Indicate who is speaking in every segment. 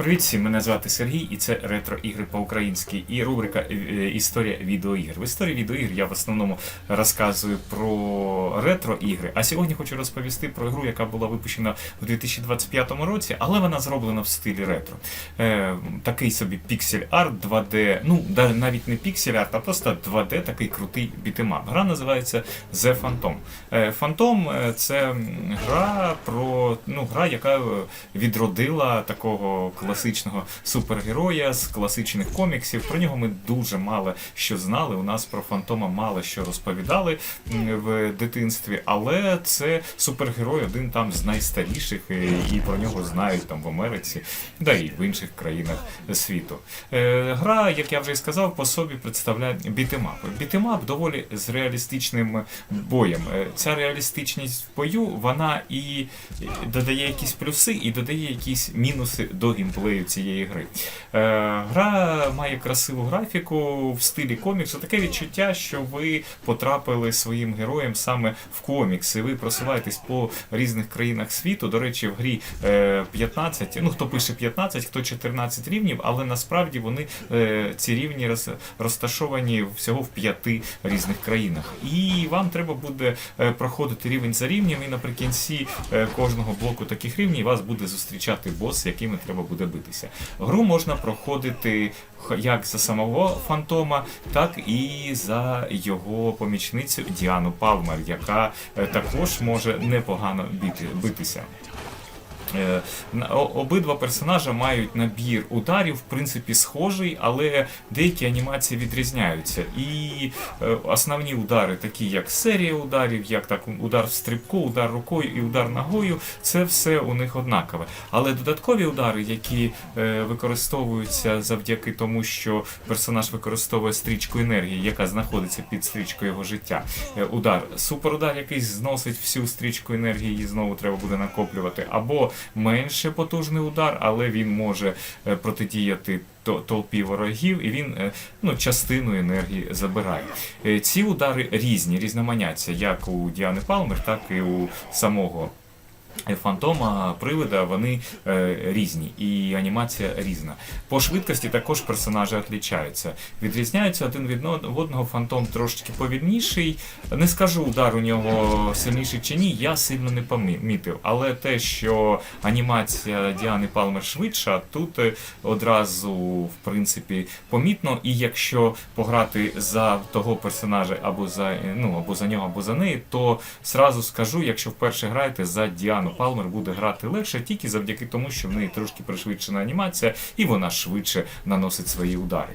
Speaker 1: Привіт всім, мене звати Сергій, і це ретро ігри по-українськи і рубрика е, Історія відеоігр. В історії відеоігр я в основному розказую про ретро ігри. А сьогодні хочу розповісти про гру, яка була випущена у 2025 році, але вона зроблена в стилі ретро. Е, такий собі піксель арт 2D, ну навіть не піксель арт, а просто 2D такий крутий бітемап. Гра називається The Phantom. Е, Phantom е, це гра про ну, гра, яка е, відродила такого класичного супергероя з класичних коміксів. Про нього ми дуже мало що знали. У нас про Фантома мало що розповідали в дитинстві, але це супергерой, один там з найстаріших, е, і про нього знають там в Америці, да і в інших країнах світу. Е, Гра, як я вже сказав, по собі представляє бітемап. Бітемап доволі з реалістичним боєм. Е, Ця реалістичність в бою вона і додає якісь плюси, і додає якісь мінуси до геймплею цієї гри. Е, Гра має красиву графіку в стилі коміксу. Таке відчуття, що ви потрапили своїм героєм саме в комікси. Ви просуваєтесь по різних країнах світу. До речі, в грі е, 15, ну хто пише 15, хто 14 рівнів, але насправді вони е, ці рівні роз- розташовані всього в п'яти різних країнах. І вам треба буде е, проходити рівень за рівнем, і наприкінці е, кожного блоку таких рівнів вас буде зустрічати бос, якими треба буде битися. Гру можна проходити як за самого фантома, так і за його помічницю Діану Палмер, яка е, також може непогано бити, битися. Е, Обидва персонажа мають набір ударів, в принципі, схожий, але деякі анімації відрізняються. І е, основні удари, такі як серія ударів, як так удар в стрибку, удар рукою і удар ногою, це все у них однакове. Але додаткові удари, які е, використовуються завдяки тому, що персонаж використовує стрічку енергії, яка знаходиться під стрічкою його життя. Удар, суперудар, який зносить всю стрічку енергії, її знову треба буде накоплювати, або менше потужний удар, але він може е, протидіяти толпі ворогів, і він е, ну, частину енергії забирає. Е, Ці удари різні, різноманяться, як у Діани Палмер, так і у самого. Е, Фантома, привида, вони е, різні, і анімація різна. По швидкості також персонажі відрізняються. Відрізняються один від одного фантом трошечки повільніший. Не скажу, удар у нього сильніший чи ні, я сильно не помітив. Але те, що анімація Діани Палмер швидша, тут е, одразу в принципі помітно. І якщо пограти за того персонажа або за е, ну або за нього, або за неї, то сразу скажу, якщо вперше граєте за Діану Палмер, буде грати легше тільки завдяки тому, що в неї трошки пришвидшена анімація, і вона швидше наносить свої удари.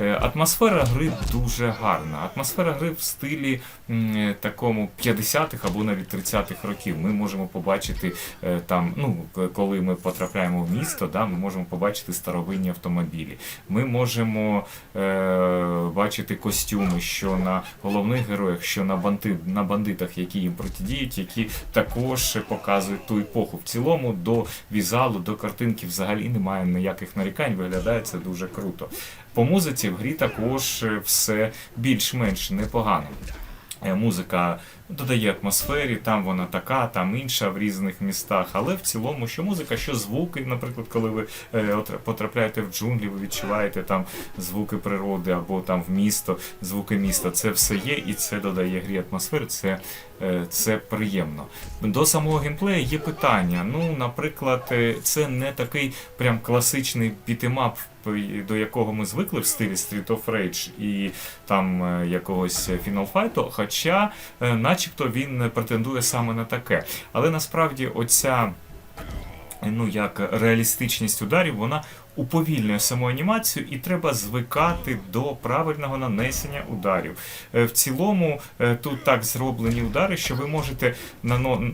Speaker 1: Е, Атмосфера гри дуже гарна. Атмосфера гри в стилі такому 50-х або навіть 30-х років. Ми можемо побачити е, там, ну коли ми потрапляємо в місто, да, ми можемо побачити старовинні автомобілі. Ми можемо е, бачити костюми, що на головних героях, що на банди, на бандитах, які їм протидіють, які також показують ту епоху. В цілому до візуалу, до картинки взагалі немає ніяких нарікань. Виглядає це дуже круто. По музиці в грі також е, все більш-менш непогано. Е, Музика додає атмосфері, там вона така, там інша в різних містах. Але в цілому, що музика, що звуки, наприклад, коли ви е, потрапляєте в джунглі, ви відчуваєте там звуки природи або там в місто, звуки міста. Це все є, і це додає грі атмосфери. Це, е, це приємно. До самого геймплею є питання. Ну, наприклад, е, це не такий прям класичний бітемап, до якого ми звикли в стилі Street of Rage і там якогось Final Fight, хоча е, начебто він претендує саме на таке. Але насправді оця ну як реалістичність ударів, вона уповільнює саму анімацію, і треба звикати до правильного нанесення ударів. Е, В цілому е, тут так зроблені удари, що ви можете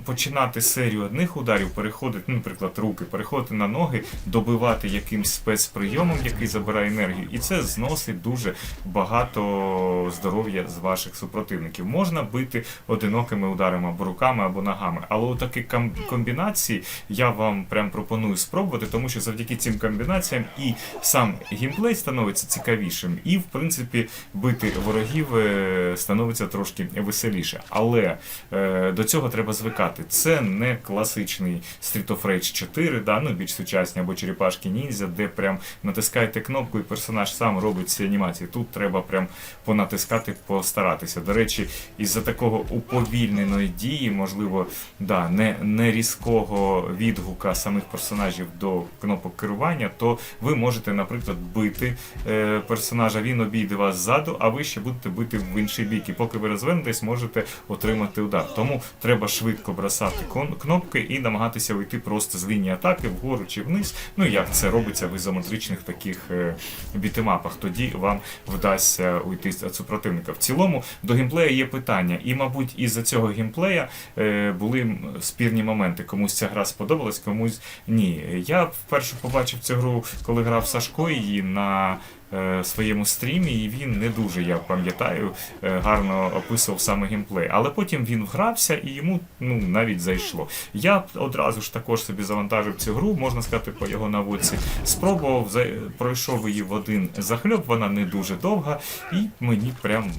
Speaker 1: починати серію одних ударів, переходити, наприклад, руки, переходити на ноги, добивати якимсь спецприйомом, який забирає енергію, і це зносить дуже багато здоров'я з ваших супротивників. Можна бити одинокими ударами або руками, або ногами, але у такі комбінації я вам прям пропоную спробувати, тому що завдяки цим комбінаціям і сам геймплей становиться цікавішим, і в принципі бити ворогів е, становиться трошки веселіше. Але е, до цього треба звикати. Це не класичний Street of Rage 4, да, ну більш сучасні або черепашки ніндзя, де прям натискаєте кнопку і персонаж сам робить ці анімації. Тут треба прям понатискати, постаратися. До речі, із-за такого уповільненої дії, можливо, да, не, не різкого відгука самих персонажів до кнопок керування, то ви можете, наприклад, бити е, персонажа, він обійде вас ззаду, а ви ще будете бити в інший бік. І поки ви розвернетесь, можете отримати удар. Тому треба швидко бросати кнопки і намагатися уйти просто з лінії атаки вгору чи вниз. Ну як це робиться в ізометричних таких е, бітемапах. Тоді вам вдасться уйти з супротивника. В цілому до геймплея є питання, і, мабуть, із-за цього геймплея е, були спірні моменти. Комусь ця гра сподобалась, комусь ні. Я вперше побачив цю гру, коли грав Сашко її на е, своєму стрімі, і він не дуже, я пам'ятаю, е, гарно описував саме геймплей. Але потім він вгрався і йому ну, навіть зайшло. Я одразу ж також собі завантажив цю гру, можна сказати, по його наводці. Спробував, за- пройшов її в один захльоп, вона не дуже довга, і мені прям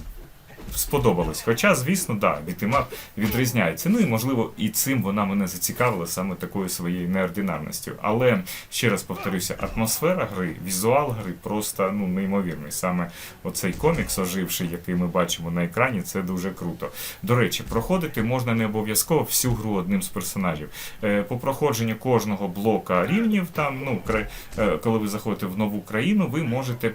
Speaker 1: сподобалось. Хоча, звісно, да, бітимап відрізняється. Ну і можливо, і цим вона мене зацікавила саме такою своєю неординарністю. Але ще раз повторюся, атмосфера гри, візуал гри просто ну неймовірний. Саме оцей комікс, оживший, який ми бачимо на екрані, це дуже круто. До речі, проходити можна не обов'язково всю гру одним з персонажів. Е, По проходженню кожного блока рівнів, там, ну, е, коли ви заходите в нову країну, ви можете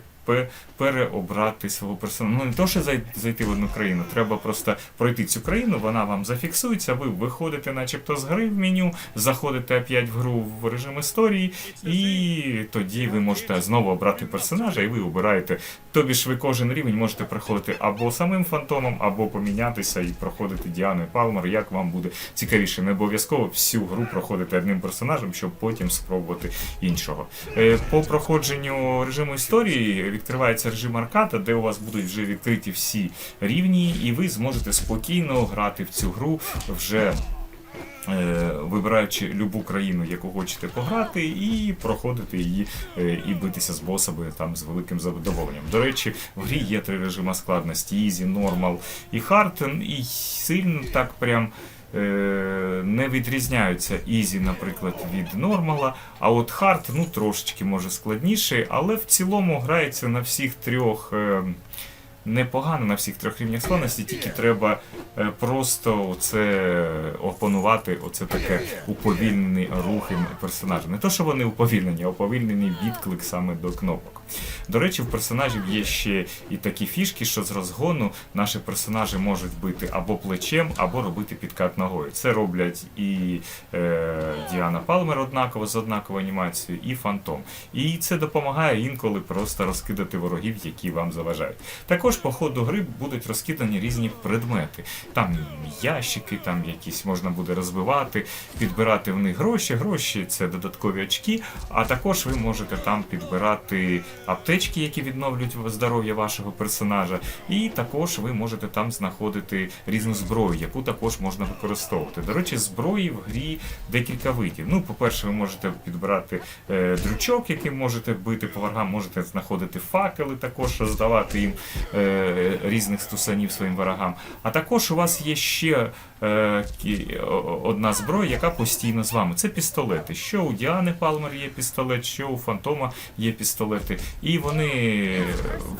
Speaker 1: переобрати свого персонажа. Ну не то, що зайти в одну країну, треба просто пройти цю країну, вона вам зафіксується, ви виходите, начебто, з гри в меню, заходите опять в гру в режим історії, і тоді ви можете знову обрати персонажа, і ви обираєте. Тобі ж ви кожен рівень можете проходити або самим фантомом, або помінятися і проходити Діаною Палмер, як вам буде цікавіше. Не обов'язково всю гру проходити одним персонажем, щоб потім спробувати іншого. Е, По проходженню режиму історії відкривається режим аркада, де у вас будуть вже відкриті всі рівні, і ви зможете спокійно грати в цю гру вже. е, Вибираючи любу країну, яку хочете пограти, і проходити її е, і битися з босами там з великим задоволенням. До речі, в грі є три режими складності: Easy, Normal і Hard, і сильно так прям не відрізняються Easy, наприклад, від нормала, а от Hard, ну трошечки може складніший, але в цілому грається на всіх трьох. Непогано на всіх трьох рівнях складності, тільки треба е, просто це опанувати, оце таке уповільнений рухи персонажа. Не то, що вони уповільнені, а уповільнений відклик саме до кнопок. До речі, в персонажів є ще і такі фішки, що з розгону наші персонажі можуть бити або плечем, або робити підкат ногою. Це роблять і е, Діана Палмер однаково з однаковою анімацією, і Фантом. І це допомагає інколи просто розкидати ворогів, які вам заважають. Також по ходу гри будуть розкидані різні предмети. Там ящики, там якісь можна буде розбивати, підбирати в них гроші. Гроші це додаткові очки, а також ви можете там підбирати аптечки, які відновлюють здоров'я вашого персонажа. І також ви можете там знаходити різну зброю, яку також можна використовувати. До речі, зброї в грі декілька видів. Ну, по-перше, ви можете підбирати е, дрючок, яким можете бити по ворогам, можете знаходити факели, також роздавати їм е, різних стусанів своїм ворогам. А також у вас є ще е, одна зброя, яка постійно з вами. Це пістолети. Що у Діани Палмер є пістолет, що у Фантома є пістолети. І вони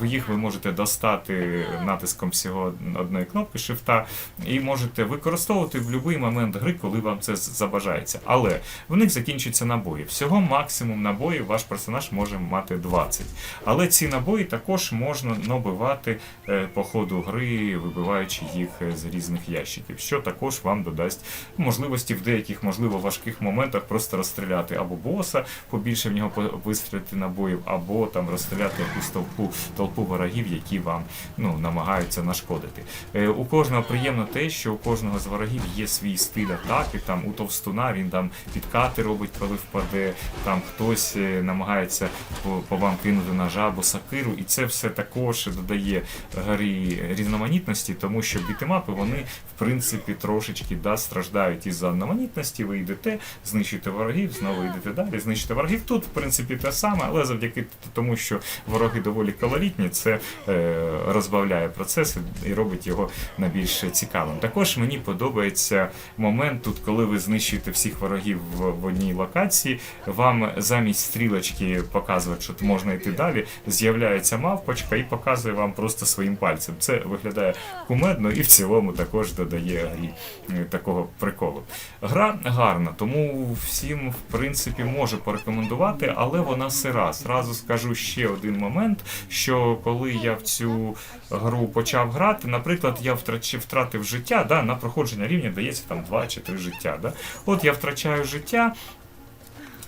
Speaker 1: їх ви можете достати натиском всього одної кнопки шифта і можете використовувати в будь-який момент гри, коли вам це забажається. Але в них закінчуються набої. Всього максимум набоїв ваш персонаж може мати 20. Але ці набої також можна набивати е, по ходу гри, вибиваючи їх е, з різних ящиків, що також вам додасть можливості в деяких, можливо, важких моментах просто розстріляти або боса, побільше в нього вистріляти набоїв, або там розстріляти якусь толпу, толпу ворогів, які вам ну, намагаються нашкодити. Е, у кожного приємно те, що у кожного з ворогів є свій стиль атаки. Там у товстуна він там підкати робить, коли впаде, там хтось намагається по, по вам кинути ножа або сакиру, і це все також додає грі різноманітності, тому що бітемапи вони в принципі трошечки да, страждають із-за одноманітності. Ви йдете, знищуєте ворогів, знову йдете далі, знищуєте ворогів. Тут, в принципі, те саме, але завдяки тому, що вороги доволі колоритні, це е, розбавляє процес і робить його найбільш цікавим. Також мені подобається момент тут, коли ви знищуєте всіх ворогів в, одній локації, вам замість стрілочки показувати, що можна йти далі, з'являється мавпочка і показує вам просто своїм пальцем. Це виглядає кумедно і в цілому також додає грі е, такого приколу. Гра гарна, тому всім, в принципі, можу порекомендувати, але вона сира. Зразу скажу ще один момент, що коли я в цю гру почав грати, наприклад, я втрач- втратив життя, да, на проходження рівня дається там 2 чи 3 життя. Да? От я втрачаю життя.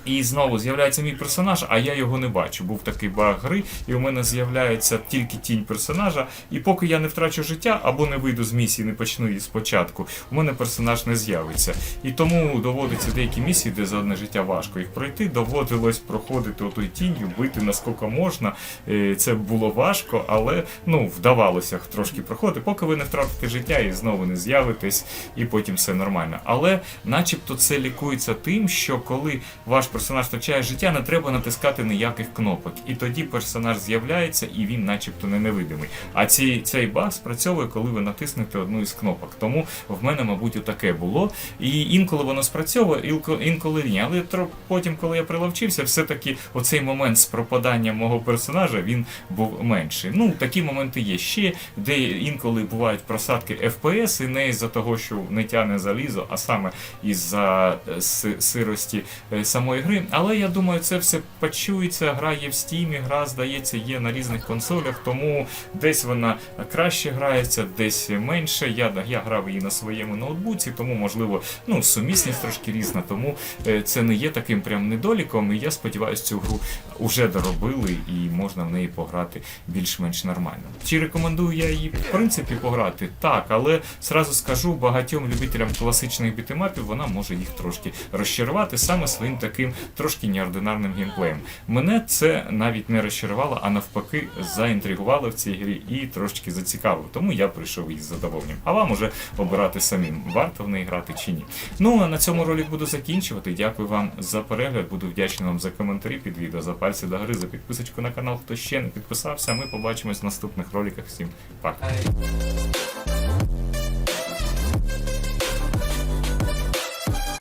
Speaker 1: І знову з'являється мій персонаж, а я його не бачу. Був такий баг гри, і у мене з'являється тільки тінь персонажа. І поки я не втрачу життя або не вийду з місії, не почну її спочатку, у мене персонаж не з'явиться. І тому доводиться деякі місії, де за одне життя важко їх пройти. Доводилось проходити отою тінню, бити наскільки можна. Е, Це було важко, але ну вдавалося трошки проходити, поки ви не втратите життя і знову не з'явитесь, і потім все нормально. Але, начебто, це лікується тим, що коли ваш персонаж втрачає життя, не треба натискати ніяких кнопок. І тоді персонаж з'являється і він, начебто, не невидимий. А цей, цей баг спрацьовує, коли ви натиснете одну із кнопок. Тому в мене, мабуть, таке було. І інколи воно спрацьовує, інколи ні. Але потім, коли я приловчився, все-таки оцей момент з пропаданням мого персонажа він був менший. Ну, такі моменти є ще, де інколи бувають просадки FPS, і не із-за того, що не тяне залізо, а саме із-за е, сирості е, самої гри. Але я думаю, це все почується. Гра є в стімі, гра, здається, є на різних консолях, тому десь вона краще грається, десь менше. Я, я грав її на своєму ноутбуці, тому можливо, ну, сумісність трошки різна, тому е, це не є таким прям недоліком. І я сподіваюся, цю гру вже доробили і можна в неї пограти більш-менш нормально. Чи рекомендую я її в принципі пограти? Так, але зразу скажу багатьом любителям класичних бітемапів, вона може їх трошки розчарувати саме своїм таким трошки неординарним геймплеєм. Мене це навіть не розчарувало, а навпаки, заінтригувало в цій грі і трошки зацікавило. Тому я прийшов із задоволенням. А вам уже обирати самим, варто в неї грати чи ні. Ну а на цьому ролик буду закінчувати. Дякую вам за перегляд. Буду вдячний вам за коментарі під відео, за пальці до гри, за підписочку на канал, хто ще не підписався. Ми побачимось в наступних роликах. Всім пока.